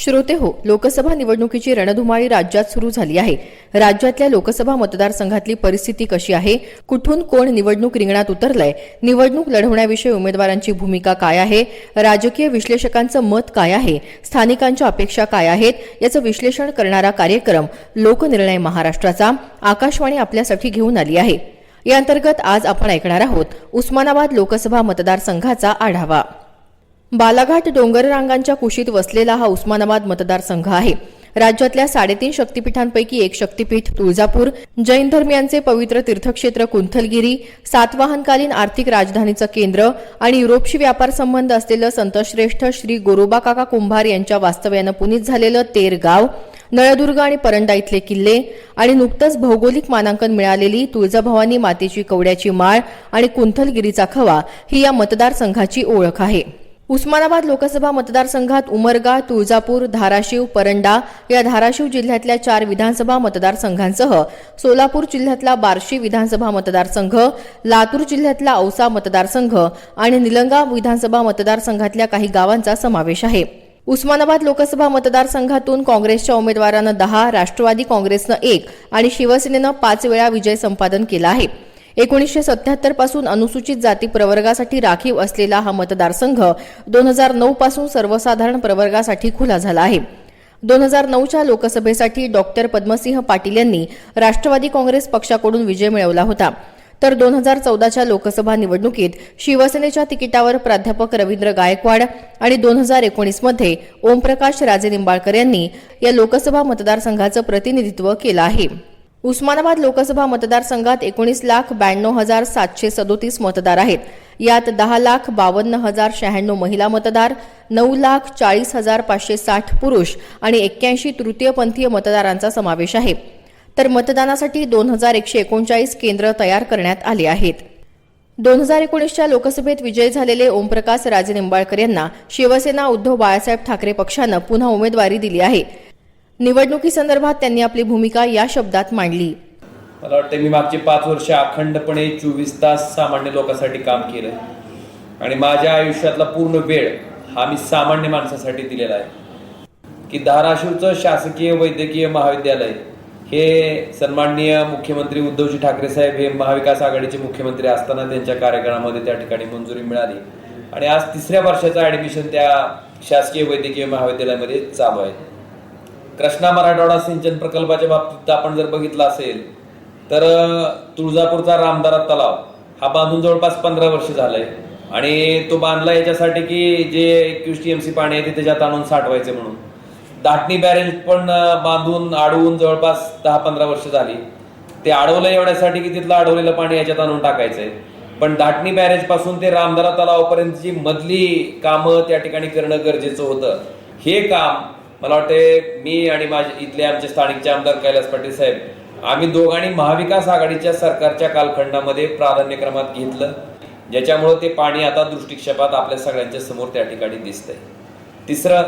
श्रोते हो लोकसभा निवडणुकीची रणधुमाळी राज्यात सुरू झाली आहे. राज्यातल्या लोकसभा मतदारसंघातली परिस्थिती कशी आहे? कुठून कोण निवडणूक रिंगणात उतरलंय? निवडणूक लढवण्याविषयी उमेदवारांची भूमिका काय आहे? राजकीय विश्लेषकांचं मत काय आहे? स्थानिकांच्या अपेक्षा काय आहेत? याचं विश्लेषण करणारा कार्यक्रम लोकनिर्णय महाराष्ट्राचा आकाशवाणी आपल्यासाठी घेऊन आली आहे. या अंतर्गत आज आपण ऐकणार आहोत उस्मानाबाद लोकसभा मतदारसंघाचा आढावा. बालाघाट डोंगर रांगांच्या कुशीत वसलेला हा उस्मानाबाद मतदारसंघ आहे. राज्यातल्या साडेतीन शक्तिपीठांपैकी एक शक्तिपीठ तुळजापूर जैन धर्मियांचे पवित्र तीर्थक्षेत्र कुंथलगिरी सातवाहनकालीन आर्थिक राजधानीचं केंद्र आणि युरोपशी व्यापार संबंध असलेलं संतश्रेष्ठ श्री गोरोबा काका कुंभार यांच्या वास्तव्यानं पुनीत झालेलं तेर गाव नळदुर्ग आणि परंडा इथले किल्ले आणि नुकतंच भौगोलिक मानांकन मिळालेली तुळजाभवानी मातेची कवड्याची माळ आणि कुंथलगिरीचा खवा ही या मतदारसंघाची ओळख आहे. उस्मानाबाद लोकसभा मतदारसंघात उमरगा तुळजापूर धाराशिव परंडा या धाराशिव जिल्ह्यातल्या चार विधानसभा मतदारसंघांसह सोलापूर जिल्ह्यातला बार्शी विधानसभा मतदारसंघ लातूर जिल्ह्यातला औसा मतदारसंघ आणि निलंगा विधानसभा मतदारसंघातल्या काही गावांचा समावेश आहे. उस्मानाबाद लोकसभा मतदारसंघातून काँग्रेसच्या उमेदवारानं दहा राष्ट्रवादी काँग्रेसनं एक आणि शिवसेनेनं पाच वेळा विजय संपादन केला आहे. एकोणीसशे सत्याहत्तरपासून अनुसूचित जाती प्रवर्गासाठी राखीव असलेला हा मतदारसंघ दोन हजार नऊ पासून सर्वसाधारण प्रवर्गासाठी खुला झाला आहे. दोन हजार नऊच्या लोकसभेसाठी डॉक्टर पद्मसिंह पाटील यांनी राष्ट्रवादी काँग्रेस पक्षाकडून विजय मिळवला होता. तर दोन हजार चौदाच्या लोकसभा निवडणुकीत शिवसेनेच्या तिकिटावर प्राध्यापक रवींद्र गायकवाड आणि दोन हजार एकोणीसमध्ये ओमप्रकाश राजे निंबाळकर यांनी या लोकसभा मतदारसंघाचं प्रतिनिधित्व केलं आहे. उस्मानाबाद लोकसभा मतदारसंघात एकोणीस लाख ब्याण्णव हजार सातशे सदोतीस मतदार आहेत. यात दहा लाख बावन्न हजार शहाण्णव महिला मतदार नऊ लाख चाळीस हजार पाचशे साठ पुरुष आणि एक्क्याऐंशी तृतीयपंथीय मतदारांचा समावेश आहे. तर मतदानासाठी दोन हजार एकशे एकोणचाळीस केंद्र तयार करण्यात आले आहेत. दोन हजार एकोणीसच्या लोकसभेत विजयी झालेले ओमप्रकाश राजे निंबाळकर यांना शिवसेना उद्धव बाळासाहेब ठाकरे पक्षानं पुन्हा उमेदवारी दिली आहे. निवडणुकीसंदर्भात त्यांनी आपली भूमिका या शब्दात मांडली. मला वाटतं मी मागचे पाच वर्ष अखंडपणे चोवीस तास सामान्य लोकांसाठी काम केलं आणि माझ्या आयुष्यातला पूर्ण वेळ हा मी सामान्य माणसासाठी दिलेला आहे. की धाराशिवचं शासकीय वैद्यकीय महाविद्यालय हे सन्माननीय मुख्यमंत्री उद्धवजी ठाकरे साहेब हे महाविकास आघाडीचे मुख्यमंत्री असताना त्यांच्या कार्यक्रमामध्ये त्या ठिकाणी मंजुरी मिळाली. आणि आज तिसऱ्या वर्षाचं ऍडमिशन त्या शासकीय वैद्यकीय महाविद्यालयामध्ये चालू आहे. कृष्णा मराठवाडा सिंचन प्रकल्पाच्या बाबतीत आपण जर बघितलं असेल तर तुळजापूरचा रामदारा तलाव हा बांधून जवळपास पंधरा वर्ष झालंय. आणि तो बांधला याच्यासाठी की जे एकवीस टी एम सी पाणी आहे ते त्याच्यात आणून साठवायचे म्हणून. दाटणी बॅरेज पण बांधून अडवून जवळपास दहा पंधरा वर्ष झाली. ते अडवलं एवढ्यासाठी की तिथलं अडवलेलं पाणी याच्यात आणून टाकायचंय. पण दाटणी बॅरेजपासून ते रामदारा तलावापर्यंतची मधली कामं त्या ठिकाणी करणं गरजेचं होतं. हे काम मला वाटते मी आणि माझे इथले आमचे स्थानिकचे आमदार कैलास पाटील साहेब आम्ही दोघांनी महाविकास आघाडीच्या सरकारच्या कालखंडामध्ये प्राधान्यक्रमात घेतलं ज्याच्यामुळं ते पाणी आता दृष्टिक्षेपात आपल्या सगळ्यांच्या समोर त्या ठिकाणी दिसतंय. तिसरं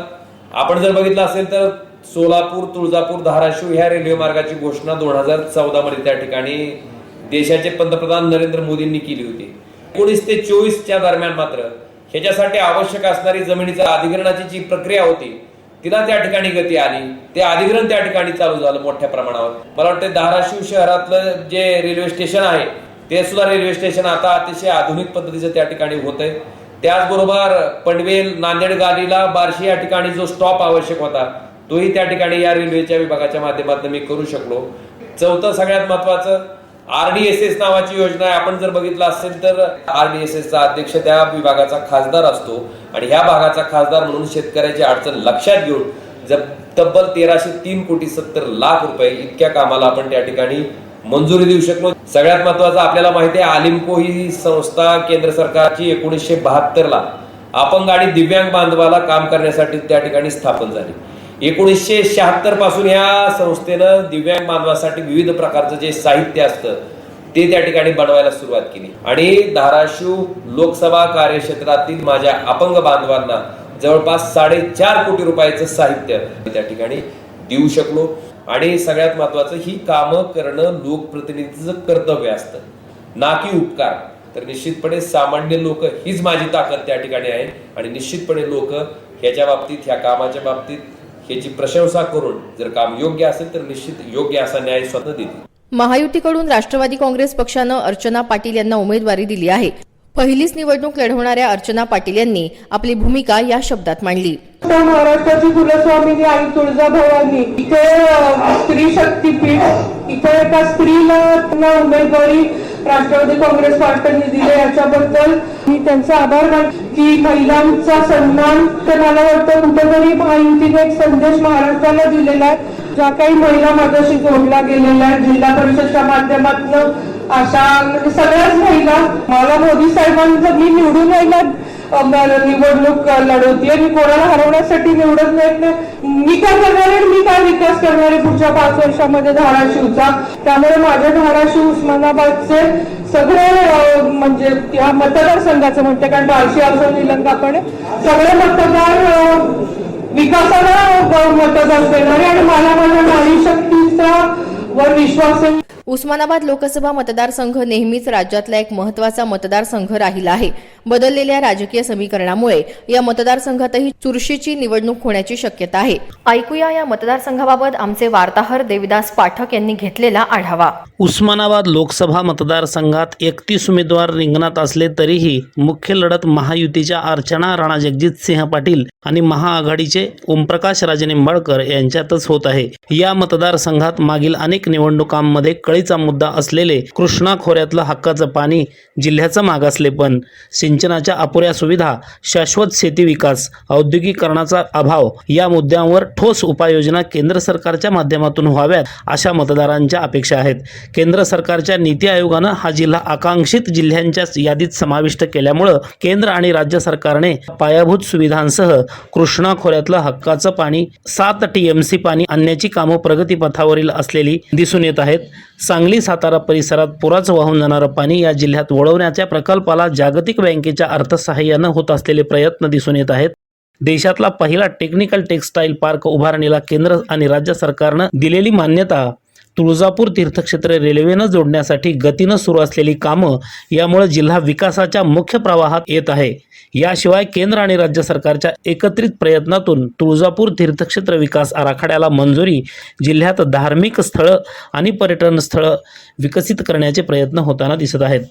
आपण जर बघितलं असेल तर सोलापूर तुळजापूर धाराशिव ह्या रेल्वे मार्गाची घोषणा दोन हजार चौदा मध्ये त्या ठिकाणी देशाचे पंतप्रधान नरेंद्र मोदींनी केली होती. एकोणीस ते चोवीसच्या दरम्यान मात्र ह्याच्यासाठी आवश्यक असणारी जमिनीचा अधिग्रहणाची जी प्रक्रिया होती तिला त्या ठिकाणी गती आली. ते अधिग्रहण त्या ठिकाणी चालू झालं मोठ्या प्रमाणावर. मला वाटतं धाराशिव शहरातलं जे रेल्वे स्टेशन आहे ते सुद्धा रेल्वे स्टेशन आता अतिशय आधुनिक पद्धतीचं त्या ठिकाणी होत आहे त्याचबरोबर पनवेल नांदेड गाडीला बार्शी या ठिकाणी जो स्टॉप आवश्यक होता तोही त्या ठिकाणी या रेल्वेच्या विभागाच्या माध्यमातून मी करू शकलो. चौथं सगळ्यात महत्वाचं आरडीएसएस नावाची योजना आहे. आपण जर बघितलं असेल तर आरडीएसएस चा अध्यक्ष त्या विभागाचा खासदार असतो. आणि ह्या भागाचा खासदार म्हणून शेतकऱ्याची अडचण लक्षात घेऊन जर तब्बल तेराशे तीन कोटी सत्तर लाख रुपये इतक्या कामाला आपण त्या ठिकाणी मंजुरी देऊ शकलो. सगळ्यात महत्वाचं आपल्याला माहिती आहे आलिमको ही संस्था केंद्र सरकारची एकोणीसशे बहात्तर ला अपंग आणि दिव्यांग बांधवाला काम करण्यासाठी त्या ठिकाणी स्थापन झाली. एकोणीसशे शहात्तरपासून या संस्थेनं दिव्यांग बांधवासाठी विविध प्रकारचं जे साहित्य असतं ते त्या ठिकाणी बनवायला सुरुवात केली. आणि धाराशिव लोकसभा कार्यक्षेत्रातील माझ्या अपंग बांधवांना जवळपास साडेचार कोटी रुपयाचं साहित्य त्या ठिकाणी देऊ शकलो. आणि सगळ्यात महत्वाचं ही कामं करणं लोकप्रतिनिधीचं कर्तव्य असतं. ना की उपकार. तर निश्चितपणे सामान्य लोक हीच माझी ताकद त्या ठिकाणी आहे. आणि निश्चितपणे लोक ह्याच्या बाबतीत ह्या कामाच्या बाबतीत याची प्रशंसा करून जर काम योग्य असेल तर निश्चित योग्य असा न्याय स्वतः देतील. महायुतीकडून राष्ट्रवादी काँग्रेस पक्षानं अर्चना पाटील यांना उमेदवारी दिली आहे. पहिलीच निवडणूक लढवणाऱ्या अर्चना पाटील यांनी आपली भूमिका या शब्दात मांडली. महाराष्ट्राची कुलस्वामिनी आई तुळजाभवानी इथे स्त्री शक्तीपीठ इथे एका स्त्रीला उमेदवारी राष्ट्रवादी काँग्रेस पार्टीने दिले याच्याबद्दल मी त्यांचा आभार मानते. की महिलांचा सन्मान तर मला वाटतं कुठेतरी महायुतीने एक संदेश महाराष्ट्राला दिलेला आहे. ज्या काही महिला माझ्याशी जोडल्या गेलेल्या आहेत जिल्हा परिषदच्या माध्यमातून अशा म्हणजे सगळ्याच महिला मला मोदी साहेबांचं मी निवडून यायला निवडणूक लढवते मी कोणाला हरवण्यासाठी निवडत नाही. मी काय करणार आहे आणि मी काय विकास करणार आहे पुढच्या पाच वर्षामध्ये धाराशिवचा? त्यामुळे माझ्या धाराशिव उस्मानाबादचे सगळे म्हणजे या मतदारसंघाचं म्हणते कारण बार्शी असो निलंगा पण सगळे मतदार विकासाला मतदान देणारे आणि मला माझ्या नारी शक्तीचा वर विश्वास उस्मानाबाद लोकसभा मतदारसंघ नेहमीच राज्यातला एक महत्त्वाचा मतदारसंघ राहिला आहे. बदललेल्या राजकीय समीकरणामुळे या मतदारसंघातही चुरशीची निवडणूक होण्याची शक्यता आहे. ऐकूया या मतदारसंघाबाबत आमचे वार्ताहर देविदास पाठक यांनी घेतलेला आढावा. उस्मानाबाद लोकसभा मतदारसंघात एकतीस उमेदवार रिंगणात असले तरीही मुख्य लढत महायुतीच्या अर्चना राणा जगजितसिंह पाटील आणि महाआघाडीचे ओमप्रकाश राजेनिंबाळकर यांच्यातच होत आहे. या मतदारसंघात मागील अनेक निवडणुकांमध्ये कळीचा मुद्दा असलेले कृष्णा खोऱ्यातलं हक्काचं पाणी जिल्ह्याचं मागासलेपण सिंचनाच्या अपुऱ्या सुविधा शाश्वत शेती विकास औद्योगिकरणाचा अभाव या मुद्द्यांवर ठोस उपाययोजना केंद्र सरकारच्या माध्यमातून व्हाव्यात अशा मतदारांच्या अपेक्षा आहेत. केंद्र सरकारच्या नीती आयोगानं हा जिल्हा आकांक्षित जिल्ह्यांच्या यादीत समाविष्ट केल्यामुळं केंद्र आणि राज्य सरकारने पायाभूत सुविधांसह कृष्णा खोऱ्यातलं हक्काचं पाणी सात टी एम सी पाणी आणण्याची कामं प्रगतीपथावरील असलेली दिसून येत आहेत. सांगली सातारा परिसरात पुराचं वाहून जाणारं पाणी या जिल्ह्यात वळवण्याच्या प्रकल्पाला जागतिक बँकेच्या अर्थसहाय्यानं होत असलेले प्रयत्न दिसून येत आहेत. देशातला पहिला टेक्निकल टेक्स्टाईल पार्क उभारणीला केंद्र आणि राज्य सरकारनं दिलेली मान्यता तुळजापूर तीर्थक्षेत्र रेल्वेनं जोडण्यासाठी गतीनं सुरू असलेली कामं यामुळे जिल्हा विकासाच्या मुख्य प्रवाहात येत आहे. याशिवाय केंद्र आणि राज्य सरकारच्या एकत्रित प्रयत्नातून तुळजापूर तीर्थक्षेत्र विकास आराखड्याला मंजुरी जिल्ह्यात धार्मिक स्थळं आणि पर्यटन स्थळं विकसित करण्याचे प्रयत्न होताना दिसत आहेत.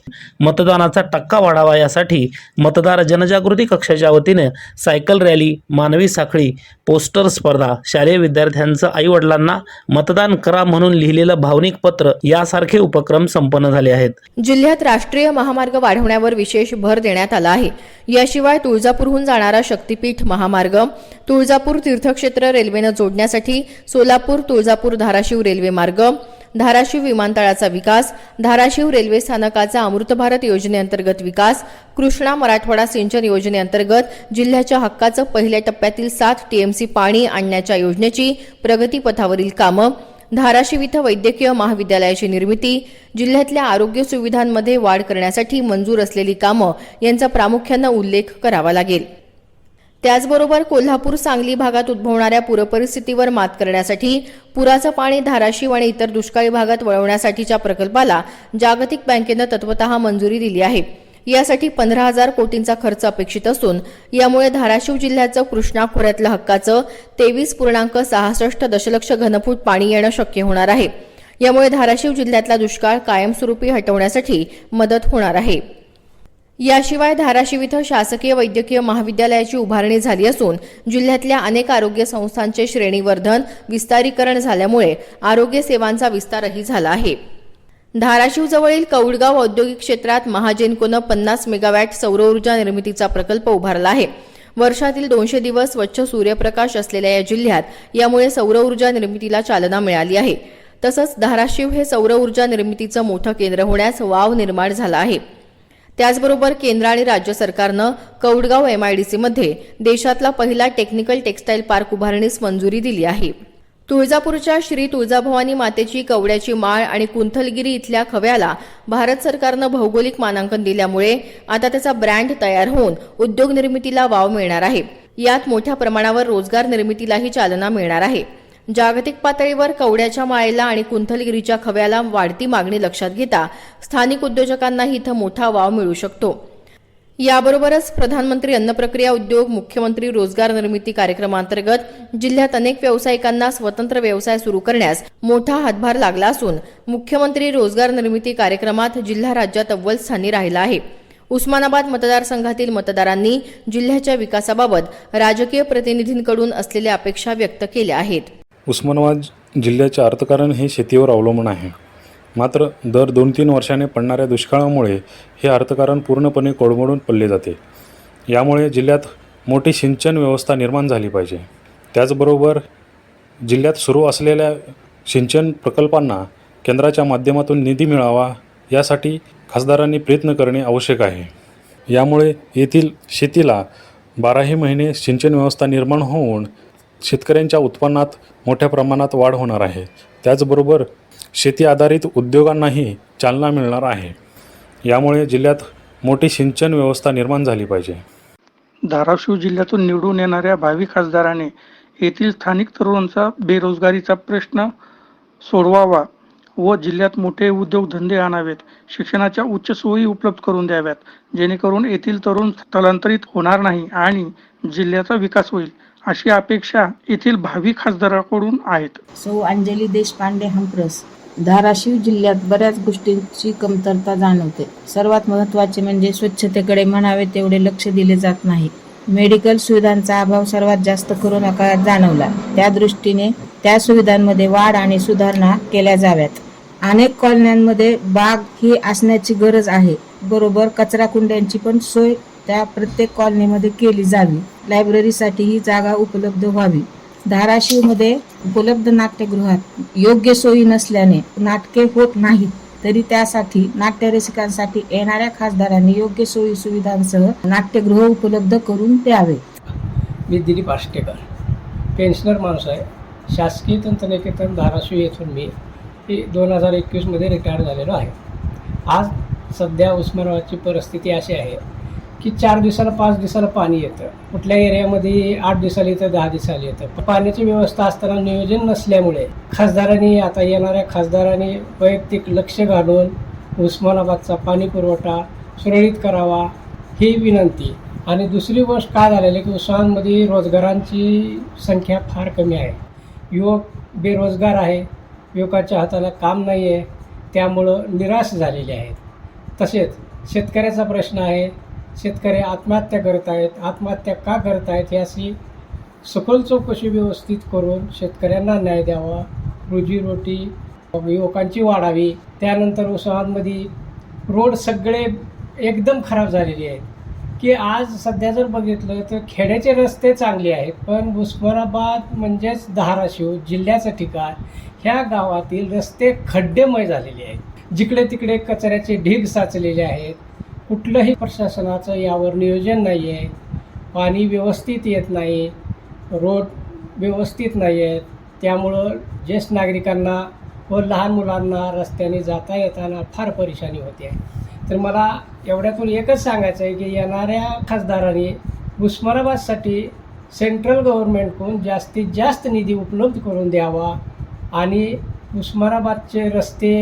मतदानाचा टक्का वाढावा यासाठी मतदार जनजागृती कक्षाच्या वतीने सायकल रॅली मानवी साखळी पोस्टर स्पर्धा. शालेय विद्यार्थ्यांचं आईवडिलांना मतदान करा म्हणून लिहिलेलं भावनिक पत्र यासारखे उपक्रम संपन्न झाले आहेत. जिल्ह्यात राष्ट्रीय महामार्ग वाढवण्यावर विशेष भर देण्यात आला आहे. याशिवाय तुळजापूरहून जाणारा शक्तीपीठ महामार्ग तुळजापूर तीर्थक्षेत्र रेल्वेनं जोडण्यासाठी सोलापूर तुळजापूर धाराशिव रेल्वे मार्ग धाराशिव विमानतळाचा विकास धाराशिव रेल्वे स्थानकाचा अमृत भारत योजनेअंतर्गत विकास कृष्णा मराठवाडा सिंचन योजनेअंतर्गत जिल्ह्याच्या हक्काचं पहिल्या टप्प्यातील सात टीएमसी पाणी आणण्याच्या योजनेची प्रगतीपथावरील कामं धाराशिव इथं वैद्यकीय महाविद्यालयाची निर्मिती जिल्ह्यातल्या आरोग्य सुविधांमध्ये वाढ करण्यासाठी मंजूर असलेली कामं यांचा प्रामुख्यानं उल्लेख करावा लागेल. त्याचबरोबर कोल्हापूर सांगली भागात उद्भवणाऱ्या पूरपरिस्थितीवर मात करण्यासाठी पुराचं पाणी धाराशिव आणि इतर दुष्काळी भागात वळवण्यासाठीच्या प्रकल्पाला जागतिक बँकेनं तत्वत मंजुरी दिली आहे. यासाठी पंधरा हजार कोटींचा खर्च अपेक्षित असून यामुळे धाराशिव जिल्ह्याचं कृष्णा खोऱ्यातलं हक्काचं तेवीस पूर्णांक सहासष्ट दशलक्ष घनफूट पाणी येणं शक्य होणार आहे. यामुळे धाराशिव जिल्ह्यातला दुष्काळ कायमस्वरूपी हटवण्यासाठी मदत होणार आहे. याशिवाय धाराशिव इथं शासकीय वैद्यकीय महाविद्यालयाची उभारणी झाली असून जिल्ह्यातल्या अनेक आरोग्य संस्थांचे श्रेणीवर्धन विस्तारीकरण झाल्यामुळे आरोग्य सेवांचा विस्तारही झाला आहे. धाराशिव जवळील कौडगाव औद्योगिक क्षेत्रात महाजेनकोनं पन्नास मेगावॅट सौरऊर्जा निर्मितीचा प्रकल्प उभारला आहे. वर्षातील दोनशे दिवस स्वच्छ सूर्यप्रकाश असलेल्या या जिल्ह्यात यामुळे सौरऊर्जा निर्मितीला चालना मिळाली आहे. तसंच धाराशिव हे सौरऊर्जा निर्मितीचं मोठं केंद्र होण्यास वाव निर्माण झाला आहे. त्याचबरोबर केंद्र आणि राज्य सरकारनं कौडगाव एमआयडीसीमध्ये देशातला पहिला टेक्निकल टेक्स्टाईल पार्क उभारणीस मंजुरी दिली आहे. तुळजापूरच्या श्री तुळजाभवानी मातेची कवड्याची माळ आणि कुंथलगिरी इथल्या खव्याला भारत सरकारनं भौगोलिक मानांकन दिल्यामुळे आता त्याचा ब्रँड तयार होऊन उद्योग निर्मितीला वाव मिळणार आहे. यात मोठ्या प्रमाणावर रोजगार निर्मितीलाही चालना मिळणार आहे. जागतिक पातळीवर कवड्याच्या माळेला आणि कुंथलगिरीच्या खव्याला वाढती मागणी लक्षात घेता स्थानिक उद्योजकांनाही इथं मोठा वाव मिळू शकतो. याबरोबरच प्रधानमंत्री अन्न प्रक्रिया उद्योग मुख्यमंत्री रोजगार निर्मिती कार्यक्रमांतर्गत जिल्ह्यात अनेक व्यावसायिकांना स्वतंत्र व्यवसाय सुरू करण्यास मोठा हातभार लागला असून मुख्यमंत्री रोजगार निर्मिती कार्यक्रमात जिल्हा राज्यात अव्वल स्थानी राहिला आहे. उस्मानाबाद मतदारसंघातील मतदारांनी जिल्ह्याच्या विकासाबाबत राजकीय प्रतिनिधींकडून असलेल्या अपेक्षा व्यक्त केल्या आहेत. उस्मानाबाद जिल्ह्याचे अर्थकारण हे शेतीवर अवलंबून आहे. मात्र दर दोन तीन वर्षाने पडणाऱ्या दुष्काळामुळे हे अर्थकारण पूर्णपणे कोडमडून पडले जाते. यामुळे जिल्ह्यात मोठी सिंचन व्यवस्था निर्माण झाली पाहिजे. त्याचबरोबर जिल्ह्यात सुरू असलेल्या सिंचन प्रकल्पांना केंद्राच्या माध्यमातून निधी मिळावा यासाठी खासदारांनी प्रयत्न करणे आवश्यक आहे. यामुळे येथील शेतीला बाराही महिने सिंचन व्यवस्था निर्माण होऊन शेतकऱ्यांच्या उत्पन्नात मोठ्या प्रमाणात वाढ होणार आहे. त्याचबरोबर शेती आधारित उद्योगांनाही चालना मिळणार आहे. यामुळे जिल्ह्यात मोठी सिंचन व्यवस्था निर्माण झाली पाहिजे. धाराशिव जिल्ह्यातून निवडून येणाऱ्या भावी खासदाराने येथील स्थानिक तरुणांचा बेरोजगारीचा प्रश्न सोडवावा व जिल्ह्यात मोठे उद्योगधंदे आणावेत शिक्षणाच्या उच्च सोयी उपलब्ध करून द्याव्यात. जेणेकरून येथील तरुण स्थलांतरित होणार नाही आणि जिल्ह्याचा विकास होईल. अशी अपेक्षा येथील भावी खासदाराकडून आहेत. सौ अंजली देशपांडे हंप्रस धाराशिव जिल्ह्यात बऱ्याच गोष्टींची कमतरता जाणवते. सर्वात महत्त्वाचे म्हणजे स्वच्छतेकडे म्हणावे तेवढे लक्ष दिले जात नाही. मेडिकल सुविधांचा अभाव सर्वात जास्त कोरोना काळात जाणवला. त्या दृष्टीने त्या सुविधांमध्ये वाढ आणि सुधारणा केल्या जाव्यात. अनेक कॉलन्यांमध्ये बाग ही असण्याची गरज आहे. बरोबर कचरा कुंड्यांची पण सोय त्या प्रत्येक कॉलनीमध्ये केली जावी. लायब्ररीसाठी ही जागा उपलब्ध व्हावी. धाराशिवमध्ये उपलब्ध नाट्यगृहात योग्य सोयी नसल्याने नाटके होत नाहीत तरी त्यासाठी नाट्यरसिकांसाठी येणाऱ्या खासदारांनी योग्य सोयी सुविधांसह नाट्यगृह उपलब्ध करून द्यावे. मी दिलीप आष्टेकर पेन्शनर माणूस आहे. शासकीय तंत्रनिकेतन धाराशिव येथून मी दोन हजार एकवीसमध्ये रिटायर झालेलो आहे. आज सध्या उस्मानाबादची परिस्थिती अशी आहे की चार दिवसाला पाच दिवसाला पाणी येतं. कुठल्या एरियामध्ये आठ दिवसाला येतं दहा दिवसाला येतं. पाण्याची व्यवस्था असताना नियोजन नसल्यामुळे खासदारांनी आता येणाऱ्या खासदारांनी वैयक्तिक लक्ष घालून उस्मानाबादचा पाणी पुरवठा सुरळीत करावा ही विनंती. आणि दुसरी गोष्ट काय झालेली आहे की उस्मानामध्ये रोजगारांची संख्या फार कमी आहे. युवक बेरोजगार आहे युवकाच्या हाताला काम नाही आहे त्यामुळं निराश झालेले आहेत. तसेच शेतकऱ्याचा प्रश्न आहे शेतकरी आत्महत्या करत आहेत. आत्महत्या का करत आहेत याची सखोल चौकशी व्यवस्थित करून शेतकऱ्यांना न्याय द्यावा. रोजीरोटी युवकांची वाढावी. त्यानंतर उस्मानाबादमध्ये रोड सगळे एकदम खराब झालेले आहेत. की आज सध्या जर बघितलं तर खेड्याचे रस्ते चांगले आहेत पण उस्मानाबाद म्हणजेच धाराशिव जिल्ह्याचं ठिकाण ह्या गावातील रस्ते खड्डेमय झालेले आहेत. जिकडे तिकडे कचऱ्याचे ढीग साचलेले आहेत. कुठलंही प्रशासनाचं यावर नियोजन नाही आहे पाणी व्यवस्थित येत नाही रोड व्यवस्थित नाही आहेत त्यामुळं ज्येष्ठ नागरिकांना व लहान मुलांना रस्त्याने जाता येताना फार परेशानी होते. आहे तर मला एवढ्यातून एकच सांगायचं आहे की येणाऱ्या खासदारांनी उस्मानाबादसाठी सेंट्रल गव्हर्नमेंटकडून जास्तीत जास्त निधी उपलब्ध करून द्यावा आणि उस्मानाबादचे रस्ते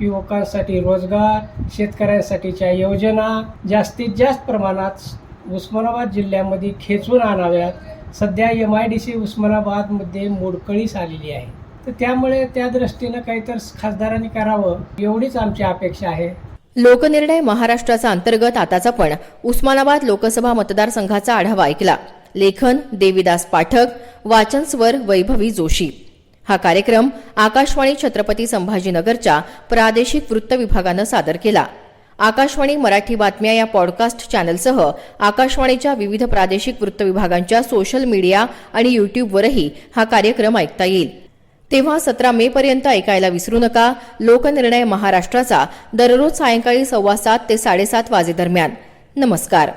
युवकांसाठी रोजगार शेतकऱ्यांसाठीच्या योजना जास्तीत जास्त प्रमाणात उस्मानाबाद जिल्ह्यामध्ये खेचून आणाव्यात. सध्या एम आय डी सी उस्मानाबादमध्ये मोडकळीस आलेली आहे. तर त्यामुळे त्या दृष्टीनं काहीतर खासदारांनी करावं एवढीच आमची अपेक्षा आहे. लोकनिर्णय महाराष्ट्राचा अंतर्गत आताचा पण उस्मानाबाद लोकसभा मतदारसंघाचा आढावा ऐकला. लेखन देविदास पाठक वाचन स्वर वैभवी जोशी. हा कार्यक्रम आकाशवाणी छत्रपती संभाजीनगरच्या प्रादेशिक वृत्त विभागानं सादर केला. आकाशवाणी मराठी बातम्या या पॉडकास्ट चॅनलसह आकाशवाणीच्या विविध प्रादेशिक वृत्त विभागांच्या सोशल मीडिया आणि युट्यूबवरही हा कार्यक्रम ऐकता येईल. तेव्हा सतरा मे पर्यंत ऐकायला विसरू नका. लोकनिर्णय महाराष्ट्राचा दररोज सायंकाळी सव्वा सात ते साडेसात वाजेदरम्यान. नमस्कार.